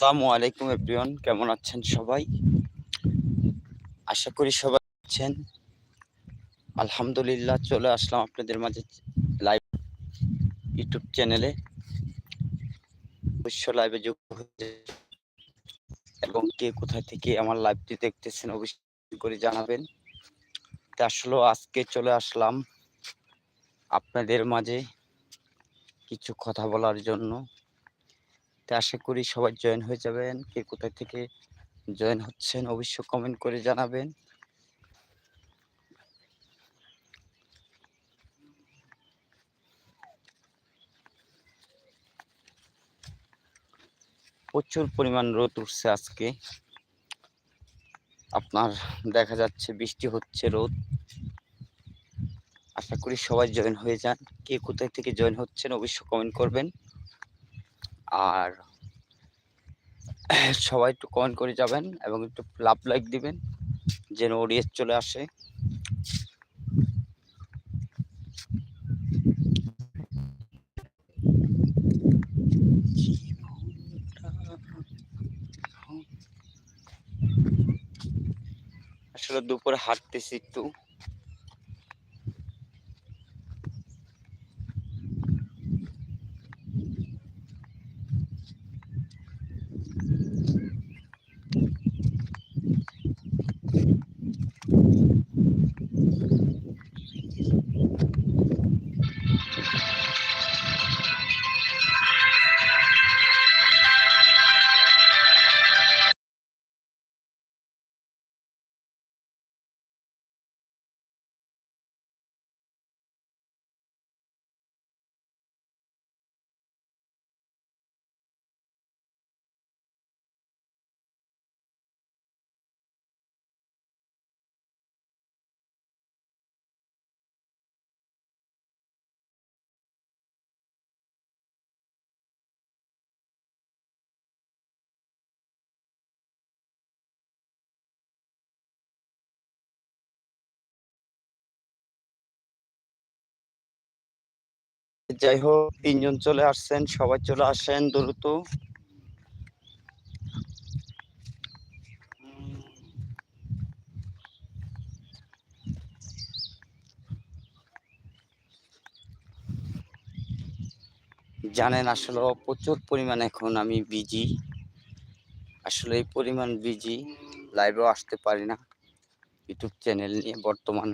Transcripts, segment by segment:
আসসালামু আলাইকুম এভরিওয়ান, কেমন আছেন সবাই? আশা করি সবাই আছেন। আলহামদুলিল্লাহ, চলে আসলাম আপনাদের মাঝে লাইভ ইউটিউব চ্যানেলে অবশ্য লাইভে যুক্ত এবং কে কোথায় থেকে আমার লাইভটি দেখতেছেন অবশ্যই করে জানাবেন। তা আসলে আজকে চলে আসলাম আপনাদের মাঝে কিছু কথা বলার জন্য। তা আশা করি সবাই জয়েন হয়ে যাবেন। কে কোথায় থেকে জয়েন হচ্ছেন অবশ্যই কমেন্ট করে জানাবেন। প্রচুর পরিমাণ রোদ উঠছে আজকে। আপনার দেখা যাচ্ছে বৃষ্টি হচ্ছে, রোদ। আশা করি সবাই জয়েন হয়ে যান। কে কোথায় থেকে জয়েন হচ্ছেন অবশ্যই কমেন্ট করবেন। আর সবাই একটু কমেন্ট করে যাবেন এবং একটু লাভ লাইক দিবেন, যেন অডিয়েন্স চলে আসে। আসলে দুপুরে হাঁটতেছি একটু। যাই হোক তিনজন চলে আসছেন, সবাই চলে আসেন, দ্রুত। জানেন, আসলে প্রচুর পরিমাণ এখন আমি বিজি আসলে এই পরিমাণ বিজি লাইভেও আসতে পারি না। ইউটিউব চ্যানেল নিয়ে বর্তমান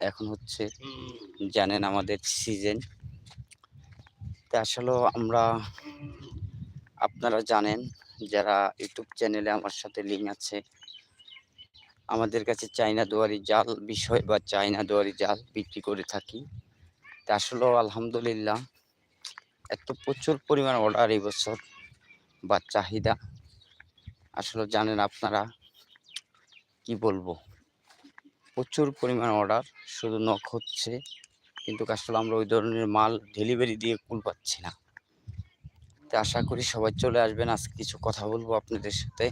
এখন হচ্ছে, জানেন, আমাদের সিজন তা আসলে আমরা আপনারা জানেন যারা ইউটিউব চ্যানেলে আমার সাথে লিঙ্ক আছে। আমাদের কাছে চাইনা দুয়ারি জাল বিষয় বা চাইনা দুয়ারি জাল বিক্রি করে থাকি। তা আসলে আলহামদুলিল্লাহ এত প্রচুর পরিমাণ অর্ডার এই বছর বা চাহিদা। আসলে জানেন আপনারা কি বলব? প্রচুর পরিমাণ অর্ডার শুধু নখ হচ্ছে। কিন্তু আসলে আমরা ওই ধরনের মাল ডেলিভারি দিয়ে কুল পাচ্ছি না। তো আশা করি সবাই চলে আসবেন। আজকে কিছু কথা বলব আপনাদের সাথে।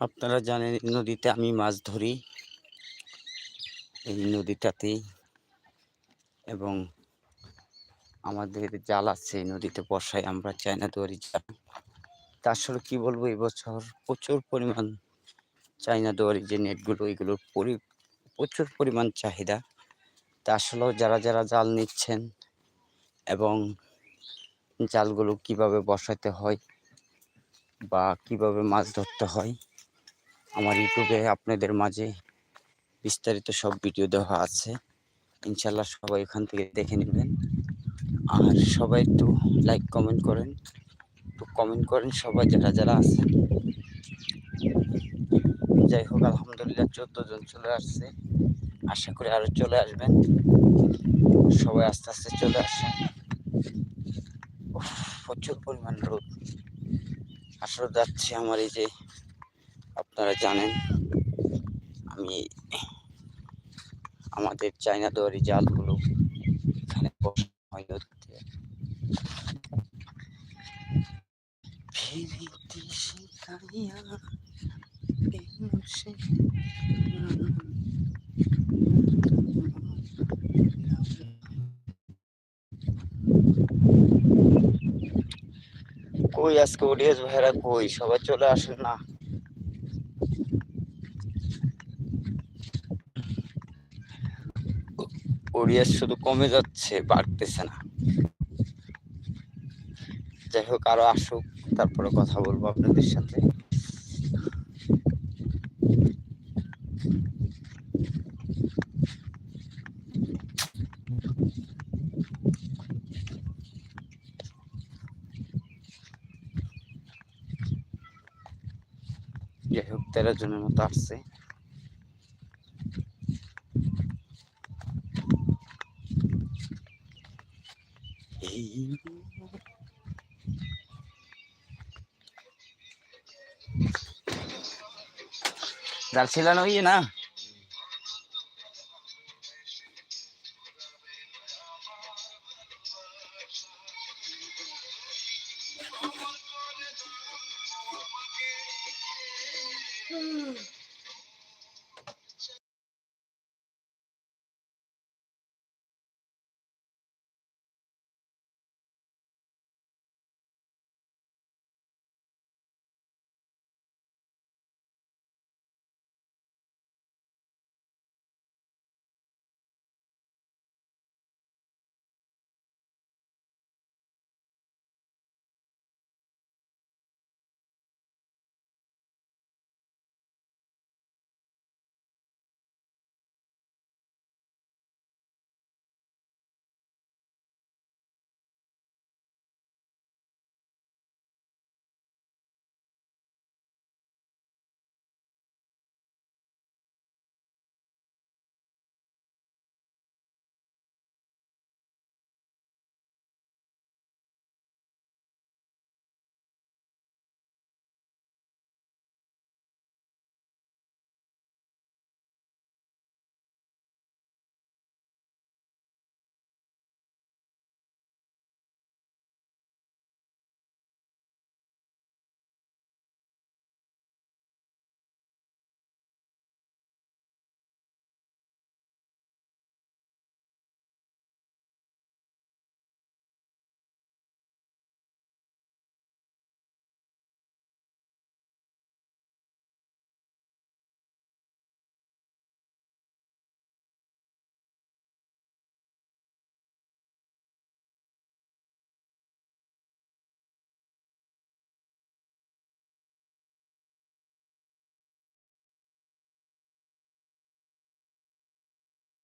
আপনারা জানেন নদীতে আমি মাছ ধরি। এই নদীটাতেই এবং আমাদের জাল আছে নদীতে বসাই আমরা চায়না দুয়ারি জাল। তা আসলে কি বলব, এবছর প্রচুর পরিমাণ চায়না দুয়ারি যে নেটগুলো এগুলোর পরি, প্রচুর পরিমাণ চাহিদা। তা আসলেও যারা যারা জাল নিচ্ছেন এবং জালগুলো কীভাবে বসাতে হয় বা কীভাবে মাছ ধরতে হয় আমার ইউটিউবে আপনাদের মাঝে বিস্তারিত সব ভিডিও দেওয়া আছে। ইনশাল্লাহ সবাই এখান থেকে দেখে নেবেন। আর সবাই একটু লাইক কমেন্ট করেন। একটু কমেন্ট করেন সবাই যারা যারা আছেন। যাই হোক, আলহামদুলিল্লাহ চোদ্দ জন চলে আসছে। আশা করি আরও চলে আসবেন। সবাই আস্তে আস্তে চলে আসেন। প্রচুর পরিমাণ রোদ। আসলে যাচ্ছে আমার এই যে আপনারা জানেন, আমি আমাদের চায়না দোয়ারি জালগুলো এখানে কই আজকে ওডিএস ভাইরা কই? সবাই চলে আসেন না। ওডিএস শুধু কমে যাচ্ছে, বাড়তেছে না। যাই হোক, আরও আসুক, তারপরে কথা বলব আপনাদের সাথে। যাই হোক, তেরো জনের মতো আসছে। এই জাল ছিলানো ইয়ে না